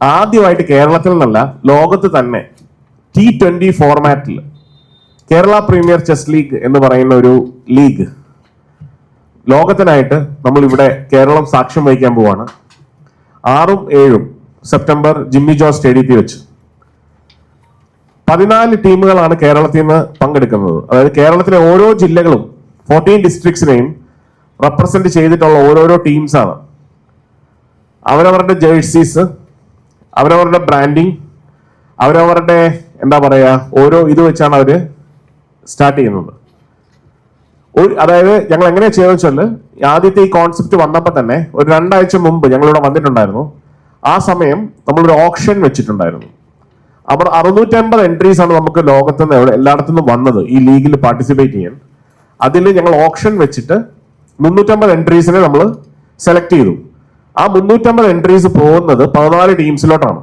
ആദ്യമായിട്ട് കേരളത്തിൽ നിന്നല്ല ലോകത്ത് തന്നെ ടി ട്വന്റി ഫോർമാറ്റിൽ കേരള പ്രീമിയർ ചെസ് ലീഗ് എന്ന് പറയുന്ന ഒരു ലീഗ് ലോകത്തിനായിട്ട് നമ്മൾ ഇവിടെ കേരളം സാക്ഷ്യം വഹിക്കാൻ പോവാണ്. ആറും ഏഴും സെപ്റ്റംബർ ജിമ്മി ജോസ് സ്റ്റേഡിയത്തിൽ വെച്ച്. പതിനാല് ടീമുകളാണ് കേരളത്തിൽ നിന്ന് പങ്കെടുക്കുന്നത്. അതായത് കേരളത്തിലെ ഓരോ ജില്ലകളും ഫോർട്ടീൻ ഡിസ്ട്രിക്ട്സിനെയും റെപ്രസെന്റ് ചെയ്തിട്ടുള്ള ഓരോരോ ടീംസാണ് അവരവരുടെ ജേഴ്സീസ് അവരവരുടെ ബ്രാൻഡിങ് അവരവരുടെ എന്താ പറയുക ഓരോ ഇത് വെച്ചാണ് അവർ സ്റ്റാർട്ട് ചെയ്യുന്നത്. ഒരു അതായത് ഞങ്ങൾ എങ്ങനെയാ ചെയ്യുന്നത് വെച്ചാൽ ആദ്യത്തെ ഈ കോൺസെപ്റ്റ് വന്നപ്പോൾ തന്നെ ഒരു രണ്ടാഴ്ച മുമ്പ് ഞങ്ങളിവിടെ വന്നിട്ടുണ്ടായിരുന്നു. ആ സമയം നമ്മളൊരു ഓപ്ഷൻ വെച്ചിട്ടുണ്ടായിരുന്നു. അപ്പോൾ അറുന്നൂറ്റമ്പത് എൻട്രീസ് ആണ് നമുക്ക് ലോകത്ത് നിന്ന് എവിടെ എല്ലായിടത്തു നിന്നും വന്നത് ഈ ലീഗിൽ പാർട്ടിസിപ്പേറ്റ് ചെയ്യാൻ. അതിൽ ഞങ്ങൾ ഓപ്ഷൻ വെച്ചിട്ട് മുന്നൂറ്റമ്പത് എൻട്രീസിനെ നമ്മൾ സെലക്ട് ചെയ്തു. ആ മുന്നൂറ്റമ്പത് എൻട്രീസ് പോകുന്നത് പതിനാല് ടീംസിലോട്ടാണ്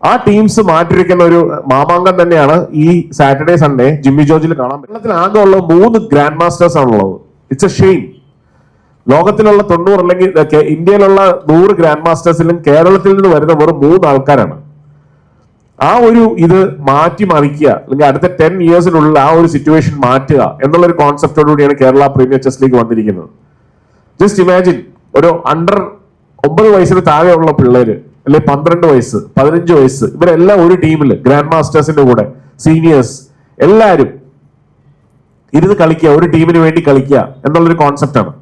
ആ ടീംസ് മാറ്റിരിക്കുന്ന ഒരു മാമാങ്കം തന്നെയാണ് ഈ സാറ്റർഡേ സൺഡേ ജിമ്മി ജോർജിൽ കാണാൻ കേരളത്തിൽ ആകെ ഉള്ള മൂന്ന് ഗ്രാൻഡ് മാസ്റ്റേഴ്സ് ആണുള്ളത്. ഇറ്റ്സ് എ ഷെയിം ലോകത്തിലുള്ള തൊണ്ണൂറ് അല്ലെങ്കിൽ ഇന്ത്യയിലുള്ള നൂറ് ഗ്രാൻഡ് മാസ്റ്റേഴ്സിലും കേരളത്തിൽ നിന്ന് വരുന്ന വെറും മൂന്ന് ആൾക്കാരാണ്. ആ ഒരു ഇത് മാറ്റി മറിക്കുക അല്ലെങ്കിൽ അടുത്ത ടെൻ ഇയേഴ്സിനുള്ളിൽ ആ ഒരു സിറ്റുവേഷൻ മാറ്റുക എന്നുള്ള ഒരു കോൺസെപ്റ്റോടുകൂടിയാണ് കേരള പ്രീമിയർ ചെസ് ലീഗ് വന്നിരിക്കുന്നത്. ജസ്റ്റ് ഇമാജിൻ ഒരു അണ്ടർ ഒമ്പത് വയസ്സിന് താഴെയുള്ള പിള്ളേര് അല്ലെ പന്ത്രണ്ട് വയസ്സ് പതിനഞ്ച് വയസ്സ് ഇവരെല്ലാം ഒരു ടീമിൽ ഗ്രാൻഡ് മാസ്റ്റേഴ്സിന്റെ കൂടെ സീനിയേഴ്സ് എല്ലാവരും ഇരുന്ന് കളിക്കുക ഒരു ടീമിന് വേണ്ടി കളിക്കുക എന്നുള്ളൊരു കോൺസെപ്റ്റാണ്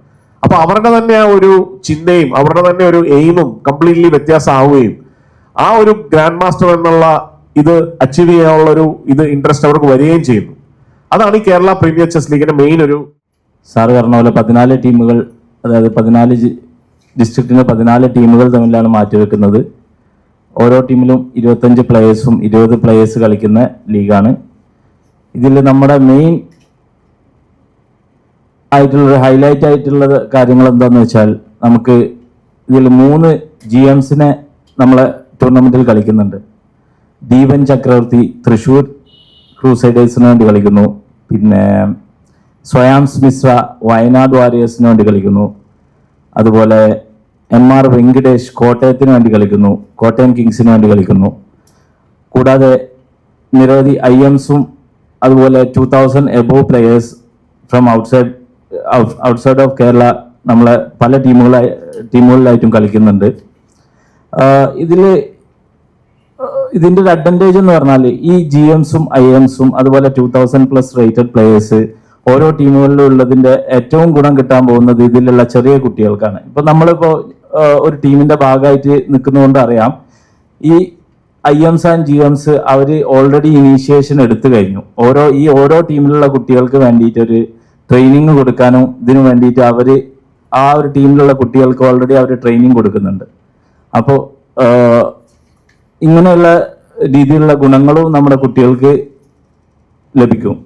അപ്പൊ അവരുടെ തന്നെ ആ ഒരു ചിന്തയും അവരുടെ തന്നെ ഒരു എയിമും കംപ്ലീറ്റ്ലി വ്യത്യാസമാവുകയും ആ ഒരു ഗ്രാൻഡ് മാസ്റ്റർ എന്നുള്ള ഇത് അച്ചീവ് ചെയ്യാനുള്ള ഒരു ഇത് ഇൻട്രസ്റ്റ് അവർക്ക് വരികയും ചെയ്യുന്നു. അതാണ് ഈ കേരള പ്രീമിയർ ചെസ് ലീഗിന്റെ മെയിൻ ഒരു സാറ് പറഞ്ഞ പോലെ പതിനാല് ടീമുകൾ അതായത് പതിനാല് ഡിസ്ട്രിക്റ്റിന് പതിനാല് ടീമുകൾ തമ്മിലാണ് മാറ്റിവെക്കുന്നത്. ഓരോ ടീമിലും ഇരുപത്തഞ്ച് പ്ലേയേഴ്സും ഇരുപത് പ്ലേയേഴ്സ് കളിക്കുന്ന ലീഗാണ്. ഇതിൽ നമ്മുടെ മെയിൻ ആയിട്ടുള്ള ഹൈലൈറ്റ് ആയിട്ടുള്ള കാര്യങ്ങൾ എന്താണെന്ന് വെച്ചാൽ നമുക്ക് ഇതിൽ മൂന്ന് ജി എംസിനെ നമ്മളെ ടൂർണമെന്റിൽ കളിക്കുന്നുണ്ട്. ദീപൻ ചക്രവർത്തി തൃശൂർ ക്രൂസൈഡേഴ്സിന് വേണ്ടി കളിക്കുന്നു. പിന്നെ സ്വയാംസ് മിശ്ര വയനാട് വാരിയേഴ്സിന് വേണ്ടി കളിക്കുന്നു. അതുപോലെ എം ആർ വെങ്കിടേഷ് കോട്ടയത്തിന് വേണ്ടി കളിക്കുന്നു കോട്ടയം കിങ്സിന് വേണ്ടി കളിക്കുന്നു. കൂടാതെ നിരവധി ഐ എംസും അതുപോലെ two thousand above players from outside outside of Kerala നമ്മളെ പല ടീമുകളായി ടീമുകളിലായിട്ടും കളിക്കുന്നുണ്ട്. ഇതിൽ ഇതിന്റെ ഒരു അഡ്വാന്റേജ് എന്ന് പറഞ്ഞാൽ ഈ ജി എംസും ഐ എംസും അതുപോലെ two thousand plus rated players ഓരോ ടീമുകളിലും ഉള്ളതിന്റെ ഏറ്റവും ഗുണം കിട്ടാൻ പോകുന്നത് ഇതിലുള്ള ചെറിയ കുട്ടികൾക്കാണ്. ഇപ്പം നമ്മളിപ്പോൾ ഒരു ടീമിന്റെ ഭാഗമായിട്ട് നിൽക്കുന്നതുകൊണ്ട് അറിയാം. ഈ I Ms and G Ms our already initiation എടുത്തു കഴിഞ്ഞു. ഓരോ ഈ ഓരോ ടീമിലുള്ള കുട്ടികൾക്ക് വേണ്ടിയിട്ട് ഒരു ട്രെയിനിങ് കൊടുക്കാനും ഇതിനു വേണ്ടിയിട്ട് അവർ ആ ഒരു ടീമിലുള്ള കുട്ടികൾക്ക് ഓൾറെഡി അവർ ട്രെയിനിങ് കൊടുക്കുന്നുണ്ട്. അപ്പോൾ ഇങ്ങനെയുള്ള രീതിയിലുള്ള ഗുണങ്ങളും നമ്മുടെ കുട്ടികൾക്ക് ലഭിക്കും.